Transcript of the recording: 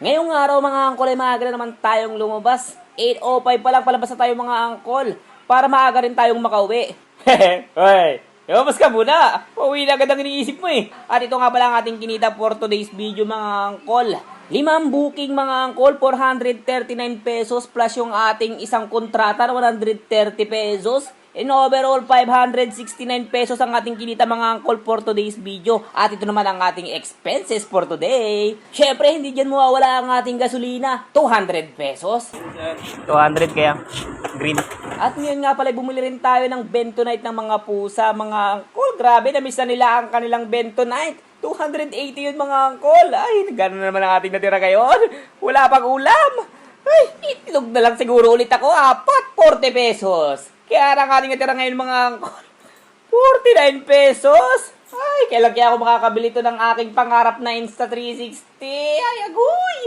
Ngayong araw mga angkol ay maaga na naman tayong lumabas. 8.05 pa lang palabas na tayo mga angkol para maaga rin tayong makauwi. Hoy, lumabas ka muna. Pauwi na agad ang iniisip mo eh. At ito nga pala ang ating kinita for today's video mga angkol. Limang booking mga angkol, 439 pesos plus yung ating isang kontrata na 130 pesos. In overall, 569 pesos ang ating kinita mga angkol for today's video. At ito naman ang ating expenses for today. Syempre, hindi dyan mawawala ang ating gasolina. 200 pesos. 200 kaya green. At ngayon nga pala, bumili rin tayo ng bentonite ng mga pusa, mga angkol. Grabe, na-miss na nila ang kanilang bentonite. 280 yun mga angkol. Ay, gano'n naman ang ating natira ngayon. Wala pang ulam. Ay, itlog na lang siguro ulit ako. Apat, 40 pesos. Kaya ang ating natira ngayon mga angkol. 49 pesos. Ay, kailan kaya ako makakabili to ng aking pangarap na Insta360? Ay, agoy!